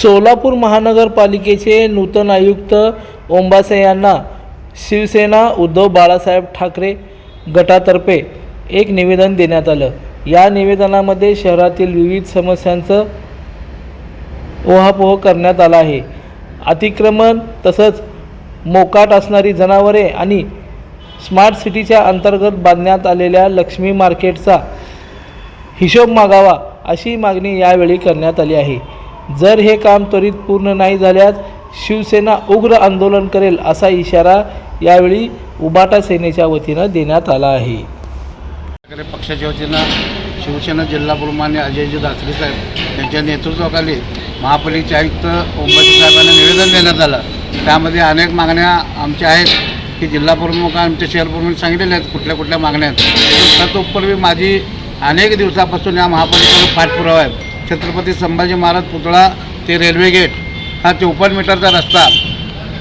सोलापूर महानगरपालिकेचे नूतन आयुक्त ओंबासे यांना शिवसेना उद्धव बाळासाहेब ठाकरे गटातर्फे एक निवेदन देण्यात आलं. या निवेदनामध्ये शहरातील विविध समस्यांचं ओहापोह करण्यात आला आहे. अतिक्रमण तसंच मोकाट असणारी जनावरे आणि स्मार्ट सिटीच्या अंतर्गत बांधण्यात आलेल्या लक्ष्मी मार्केटचा हिशोब मागावा अशी मागणी यावेळी करण्यात आली आहे. जर हे काम त्वरित पूर्ण नाही झाल्यास शिवसेना उग्र आंदोलन करेल असा इशारा यावेळी उबाटा सेनेच्या वतीनं देण्यात आला आहे. पक्षाच्या वतीनं शिवसेना जिल्हा प्रमुख अजयजी दासरे साहेब यांच्या नेतृत्वाखाली महापालिकेचे आयुक्त ओंबाजी साहेबांना निवेदन देण्यात आलं. त्यामध्ये अनेक मागण्या आमच्या आहेत की जिल्हा प्रमुख आमचे शहर प्रमुख सांगितलेल्या आहेत कुठल्या कुठल्या मागण्या आहेत. तत्पूर्वी माझी अनेक दिवसापासून या महापालिकेवर पाठपुरावा आहे. छत्रपती संभाजी महाराज पुतळा ते रेल्वे गेट हा चौपन्न मीटरचा रस्ता.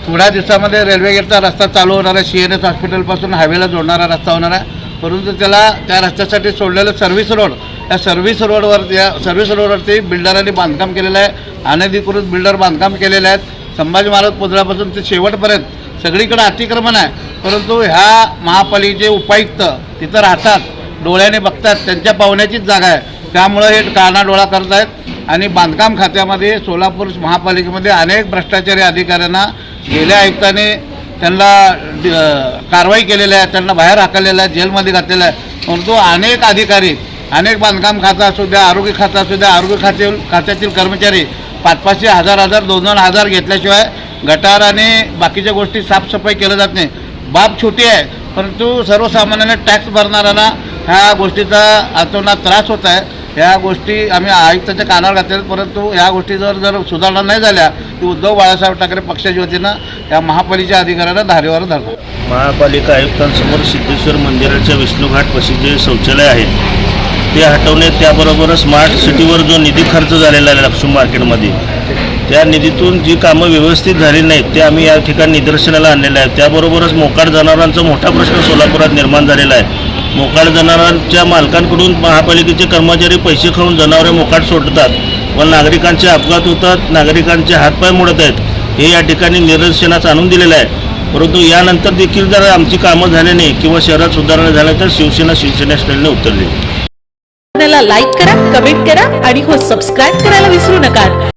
थोड्या दिवसामध्ये रेल्वे गेटचा रस्ता चालू होणार आहे. सी एन एस हॉस्पिटलपासून हायवेला जोडणारा रस्ता होणार आहे. परंतु त्याला त्या रस्त्यासाठी सोडलेलं सर्व्हिस रोड या सर्व्हिस रोडवर या सर्व्हिस रोडवरती बिल्डरांनी बांधकाम केलेलं आहे. अनधिकृत बिल्डर बांधकाम केलेले आहेत. संभाजी महाराज पुतळ्यापासून ते शेवटपर्यंत. सगळीकडे अतिक्रमण आहे. परंतु ह्या महापालिकेचे उपायुक्त तिथं राहतात. डोळ्याने बघतात. त्यांच्या पाहुण्याचीच जागा आहे. त्यामुळं हे कानाडोळा करत आहेत. आणि बांधकाम खात्यामध्ये सोलापूर महापालिकेमध्ये अनेक भ्रष्टाचारी अधिकाऱ्यांना गेल्या आयुक्ताने त्यांना कारवाई केलेली आहे. त्यांना बाहेर हाकललेलं आहे. जेलमध्ये घातलेलं आहे. परंतु अनेक अधिकारी अनेक बांधकाम खातं असू द्या आरोग्य खातं असू द्या आरोग्य खाते खात्यातील कर्मचारी पाच पाचशे हजार हजार दोन दोन हजार घेतल्याशिवाय गटार आणि बाकीच्या गोष्टी साफसफाई केल्या जात नाही. बाब छोटी आहे परंतु सर्वसामान्याने टॅक्स भरणाऱ्यांना ह्या गोष्टीचा आतोना त्रास होत आहे. ह्या गोष्टी आम्ही आयुक्ताच्या कानावर घातल्या परंतु ह्या गोष्टी जर जर सुधारणा नाही झाल्या तर उद्धव बाळासाहेब ठाकरे पक्षाच्या वतीनं या महापालिकेच्या अधिकाऱ्यांना धारेवर धरतो महापालिका आयुक्तांसमोर सिद्धेश्वर मंदिराच्या विष्णूघाटपाशी जे शौचालय आहेत. ते हटवणे त्याबरोबर स्मार्ट सिटीवर जो निधी खर्च झालेला आहे लक्ष्मी मार्केटमध्ये त्या निधीतून जी कामं व्यवस्थित झाली नाहीत ते आम्ही या ठिकाणी निदर्शनाला आणलेलं आहे. त्याबरोबरच मोकाट जनावरांचा मोठा प्रश्न सोलापुरात निर्माण झालेला आहे. मोकाड जनावरांच्या मालकांकडून महापालिकेचे कर्मचारी पैसे खाऊन जनावरे मोकाट सोडतात व नागरिकांचे अपघात होतात नागरिकांचे हातपाय मोडत आहेत. हे या ठिकाणी निदर्शनास आणून दिलेलं आहे. परंतु यानंतर देखील जर आमची कामं झाली नाही किंवा शहरात सुधारणा झाल्या तर शिवसेना शिवसेना स्टाईलने उत्तर लाईक करा कमेंट करा आणि हो सबस्क्राईब करायला विसरू नका.